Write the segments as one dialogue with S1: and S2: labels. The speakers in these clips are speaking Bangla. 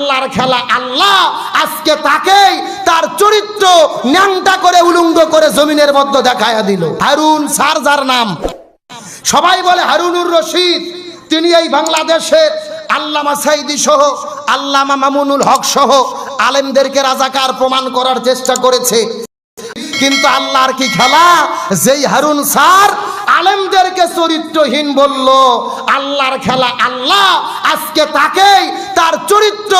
S1: আল্লাহর খেলা, আল্লাহ আজকে তাকেই তার চরিত্র ন্যাংটা করে উলুঙ্গ করে জমিনের মধ্যে দিল। হারুন সার যার নাম। সবাই বলে হারুনুর রশিদ। তিনি এই বাংলাদেশের আল্লামা সাইদি সহ, আল্লামা মামুনুল হক সহ আলেমদেরকে রাজাকার প্রমাণ করার চেষ্টা করেছে। কিন্তু আল্লাহর কি খেলা? যেই হারুন স্যার আলেমদেরকে চরিত্রহীন বলল, আল্লাহর খেলা আল্লাহ, আজকে তাকেই তার চরিত্র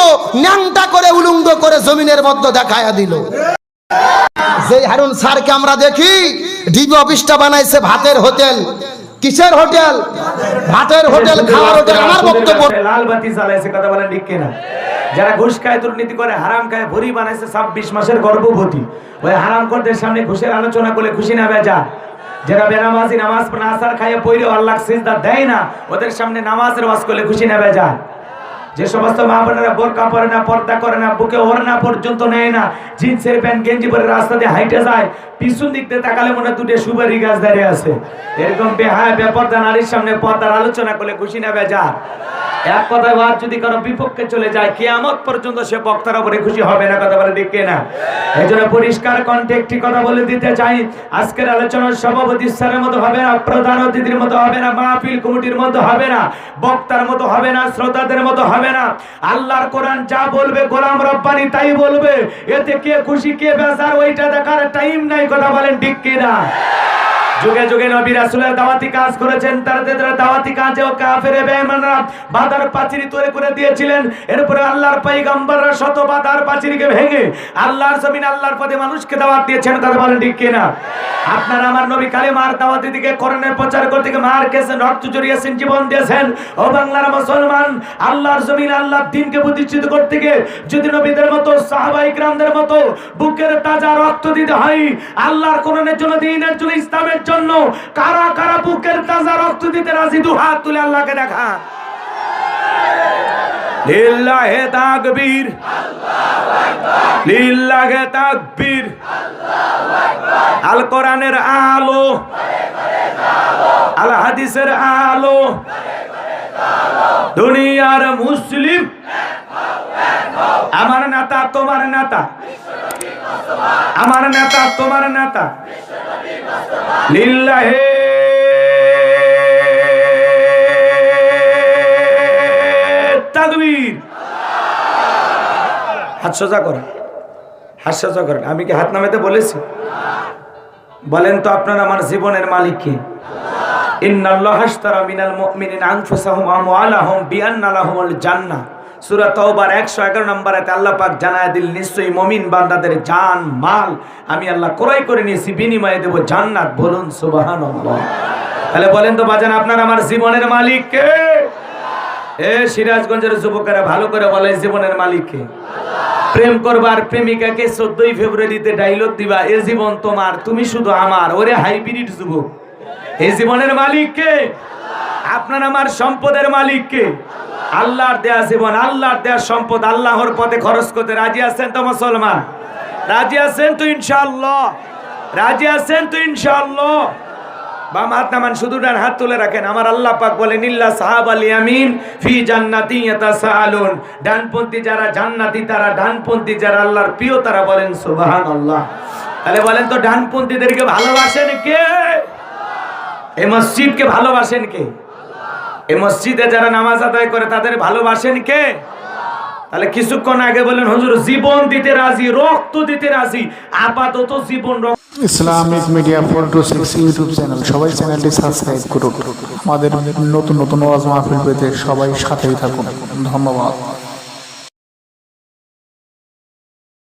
S1: ন্যাংটা করে উলুঙ্গ করে জমিনের মধ্যে দেখায়া দিল। যেই হারুন স্যারকে আমরা দেখি, ডিবি অফিসটা বানাইছে ভাতের হোটেল। কিসের হোটেল? ভাতের হোটেল, খাওয়ার হোটেল। আমার বক্তব্য
S2: লাল বাতি জ্বালাইছে, কথা বলেন ঠিক কিনা? যারা ঘুষ খায়, দুর্নীতি করে, হারাম খায় ভরি বানাইছে ছাব্বিশ মাসের গর্ভবতী। ওই হারাম করতে সামনে ঘুষের আলোচনা করলে খুশি না বেজা যারা বেনামাজি নামাজ না আসার খাইয়ে পইরে আল্লাহ সিজদা দেয় না, ওদের সামনে নামাজের ওয়াজ করলে খুশি না বেজা যে সমস্ত মা বোনেরা বোরকা পরে না, পর্দা করে না, বুকে ওড়না পর্যন্ত নেয় না, জিন্সের প্যান্ট গেঞ্জি পরে রাস্তা দিয়ে হাইটে যায়, পিছন দিক দিয়ে তাকালে মনে দুটো সুপারি গাছ দাঁড়িয়ে আছে। এরকম বেহায়, বেপর্দা নারীর সামনে পর্দার আলোচনা করলে খুশি নেবে বেজা এক কথায় বাদ, যদি কারও বিপক্ষে চলে যায়, কিয়ামত পর্যন্ত সে বক্তার উপরে খুশি হবে না, কথা বলে দেখে না এই জন্য পরিষ্কার কণ্ঠে একটি কথা বলে দিতে চাই। আজকের আলোচনার সভাপতি স্যারের মতো হবে না, প্রধান অতিথির মতো হবে না, মাহফিল কমিটির মতো হবে না, বক্তার মতো হবে না, শ্রোতাদের মতো হবে না। আল্লাহর কোরআন যা বলবে, গোলাম রব্বানি তাই বলবে। এতে কে খুশি, কে বেজার, ওইটা দেখার টাইম নাই, কথা বলেন ঠিক কিনা? যুগে যুগে নবী রাসূলের দাওয়াতি কাজ করেছেন, তারা দাওয়াতি কাজেও কাফেরে বেঈমানরা বাধার পাঁচিরি তৈরি করে দিয়েছিলেন, এরপরে আল্লাহর পয়গম্বররা শত বাধার পাঁচিরিকে ভেঙে আল্লাহর জমিন আল্লাহর পথে মানুষকে দাওয়াত দিয়েছেন, কথা বলেন ঠিক কিনা? আপনারা আমার নবী কালিমার দাওয়াতি দিকে কোরআনের প্রচার করতে মার গেছেন রক্ত জড়িয়েছেন, জীবন দিয়েছেন। ও বাংলার মুসলমান, আল্লাহর জমিন আল্লাহর দিনকে প্রতিষ্ঠিত করতে গিয়ে যদি নবীদের মতো সাহাবাই গ্রামদের মতো বুকের তাজা রক্ত দিতে হয়, আল্লাহর কোরআনের জন্য, দিনের জন্য, ইসলামের জন্য কারা কারা বুকের তাজা রক্ত দিতে রাজি, দু হাত তুলে আল্লাহকে দেখা। লিল্লাহে তাকবীর। লিল্লাহে তাকবীর। আল কোরআনের আলো। আল হাদিসের আলো। দুনিয়ার মুসলিম। আমার নেতা, তোমার নেতা। আমার নেতা, তোমার নেতা। লিল্লাহে। তাকবীর। হাত সোজা করেন। হাত সোজা করেন। আমি কি হাত নামাতে বলেছি? বলেন তো আপনার আমার জীবনের মালিক কে? ইন্নাল্লাহ হাশতারা মিনাল মুমিনিন আনফুসাহুম ওয়া আমওয়ালাহুম বিআন্না লাহুমুল জান্নাহ। সূরা তাওবার 111 নম্বরে আল্লাহ পাক জানায় দিল, নিশ্চয়ই মুমিন বান্দাদের জান, মাল আমি আল্লাহ ক্রয় করে নিয়েছি, বিনিময়ে দেব জান্নাত। বলুন, সুবহানাল্লাহ। তাহলে বলেন তো, বাজান, আপনার আমার জীবনের মালিক কে? এ সিরাজগঞ্জের যুবকেরা ভালো করে বলে জীবনের মালিক কে? প্রেম করবার প্রেমিকাকে চোদ্দই ফেব্রুয়ারিতে ডাইলগ দিবা, এ জীবন তোমার, তুমি শুধু আমার। ওরে হাইব্রিড যুবক। এই জীবনের মালিক কে? আপনার আমার সম্পদের মালিক কে? আল্লাহর দেয়া জীবন, আল্লাহর দেয়া সম্পদ, আল্লাহর পথে খরচ করতে রাজি আছেন তো মুসলমান? রাজি আছেন তো ইনশাআল্লাহ? রাজি আছেন তো ইনশাআল্লাহ? শুধু ডান হাত তুলে রাখেন। আমার বলেন ফি ডানপন্থী যারা জান্নাতি, তারা ডানপন্থী, যারা আল্লাহর প্রিয়, তারা বলেন বলেন তো, ডানপন্থীদেরকে ভালোবাসেন কে? ভালোবাসেন কে? এই মসজিদে যারা নামাজ আদায় করে, তাদের ভালোবাসেন কে? তাহলে কিছুক্ষণ আগে বলেন হুজুর, জীবন দিতে রাজি, রক্ত দিতে রাজি, আপাতত জীবন
S3: Islamic media four two six YouTube channel, সবাই চ্যানেলটি সাবস্ক্রাইব করুন আমাদের নতুন নতুন ওয়াজ মাহফিল পেতে সবাই সাথেই থাকুন। ধন্যবাদ।